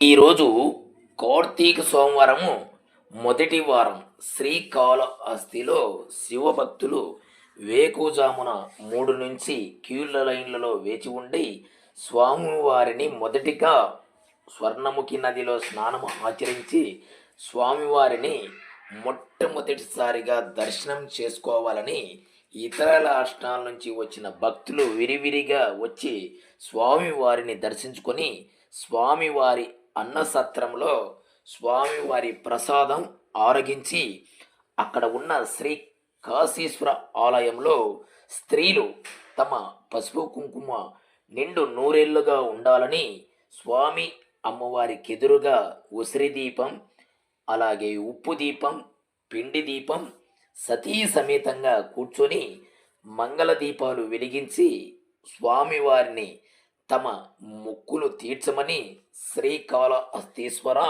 ఈరోజు కార్తీక సోమవారము మొదటి వారం శ్రీకాళహస్తిలో శివభక్తులు వేకుజామున మూడు నుంచి క్యూల లైన్లలో వేచి ఉండి స్వామివారిని మొదటిగా స్వర్ణముఖి నదిలో స్నానము ఆచరించి స్వామివారిని మొట్టమొదటిసారిగా దర్శనం చేసుకోవాలని ఇతర రాష్ట్రాల నుంచి వచ్చిన భక్తులు విరివిరిగా వచ్చి స్వామివారిని దర్శించుకొని స్వామివారి అన్నసత్రంలో స్వామివారి ప్రసాదం ఆరగించి అక్కడ ఉన్న శ్రీ కాశీశ్వర ఆలయంలో స్త్రీలు తమ పసుపు కుంకుమ నిండు నూరేళ్ళుగా ఉండాలని స్వామి అమ్మవారికి ఎదురుగా ఉసిరి దీపం అలాగే ఉప్పు దీపం పిండి దీపం సతీ సమేతంగా కూర్చొని మంగళ దీపాలు వెలిగించి స్వామివారిని తమ మొక్కులు తీర్చమని శ్రీకాళహస్తీశ్వర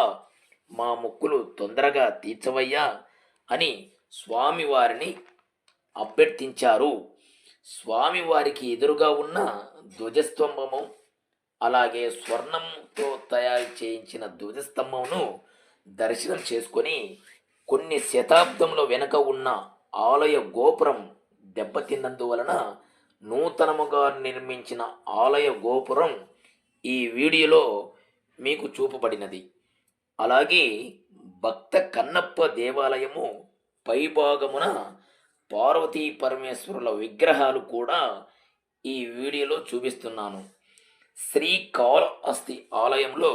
మా మొక్కులు తొందరగా తీర్చవయ్యా అని స్వామివారిని అభ్యర్థించారు. స్వామివారికి ఎదురుగా ఉన్న ధ్వజస్తంభము అలాగే స్వర్ణంతో తయారు చేయించిన ధ్వజస్తంభమును దర్శనం చేసుకొని కొన్ని శతాబ్దంలో వెనుక ఉన్న ఆలయ గోపురం దెబ్బతిన్నందువలన నూతనముగా నిర్మించిన ఆలయ గోపురం ఈ వీడియోలో మీకు చూపబడినది. అలాగే భక్త కన్నప్ప దేవాలయము పైభాగమున పార్వతీ పరమేశ్వరుల విగ్రహాలు కూడా ఈ వీడియోలో చూపిస్తున్నాను. శ్రీకాళహస్తి ఆలయంలో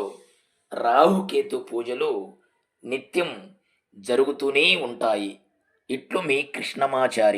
రాహుకేతు పూజలు నిత్యం జరుగుతూనే ఉంటాయి. ఇట్లు మీ కృష్ణమాచారి